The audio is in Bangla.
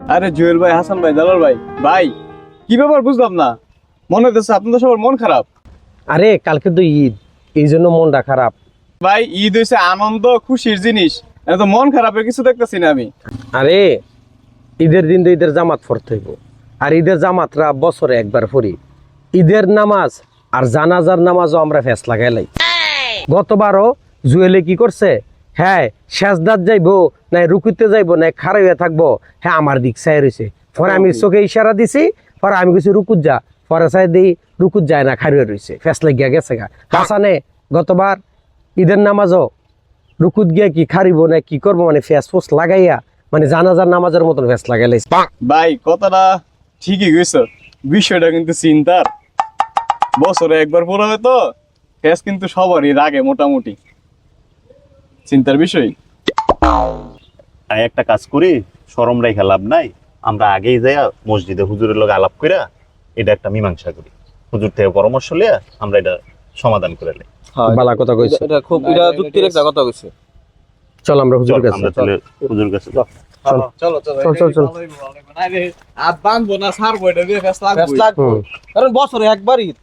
আরে জুয়েল ভাই হাসান ভাই দালাল ভাই ভাই কি ব্যাপার বুঝলাম না? মনে হচ্ছে আপনাদের সবার মন খারাপ। আরে কালকে তো ঈদ এই জন্য মনটা খারাপ। ভাই ঈদ হয়েছে আনন্দ খুশির জিনিস এটা তো মন খারাপের কিছু দেখতেছি না আমি। আরে ঈদের দিন তো ঈদের জামাত পড়তে হইব। আর ঈদের জামাতরা বছরে একবার পড়ি। ঈদের নামাজ আর জানাজার নামাজও আমরা ফেস লাগাইলাই গতবারও জুয়েলে কি করছে? হ্যাঁ শেষদার যাইবো নাই রুকুতে যাইবো নাই খারাপ হয়ে থাকব হ্যাঁ আমার দিক চাই রয়েছে পরে আমি চোখে ইশারা দিছি পরে আমি কিছু রুকুত যা। পরে চাই দিই রুকুত যায় না খারিয়ে রয়েছে ফেস লাগিয়া গেছে গা। হাসানে গতবার ঈদের নামাজও রুকুত গিয়া কি খারিব না কি করব? মানে ফেস ফোস লাগাইয়া মানে জানাজার নামাজের মতন ফেস লাগাইলাইছে। ভাই কথাটা ঠিকই গেছ বিষয়টা কিন্তু চিন্তার। বছরে একবার পড়া হয়তো ফেস কিন্তু সবারই রাগে মোটামুটি। চিন্তার বিষয়? তাই একটা কাজ করি সরম রেখা লাভ নাই। আমরা আগেই যাইয়া মসজিদে হুজুরের লোক আলাপ কইরা এটা একটা মীমাংসা করি। হুজুর থেকে পরামর্শ লিয়া আমরা এটা সমাধান করে লাই বালা কথা কইছে। এটা খুব এটা যুক্তির একটা কথা কইছে। চল আমরা হুজুর কাছে আমরা চলে হুজুর কাছে। চলো। চলো চল, চল, চল। আর বাঁধবো না এটা দিয়ে ফেস লাগবে। কারণ বছরে একবার ঈদ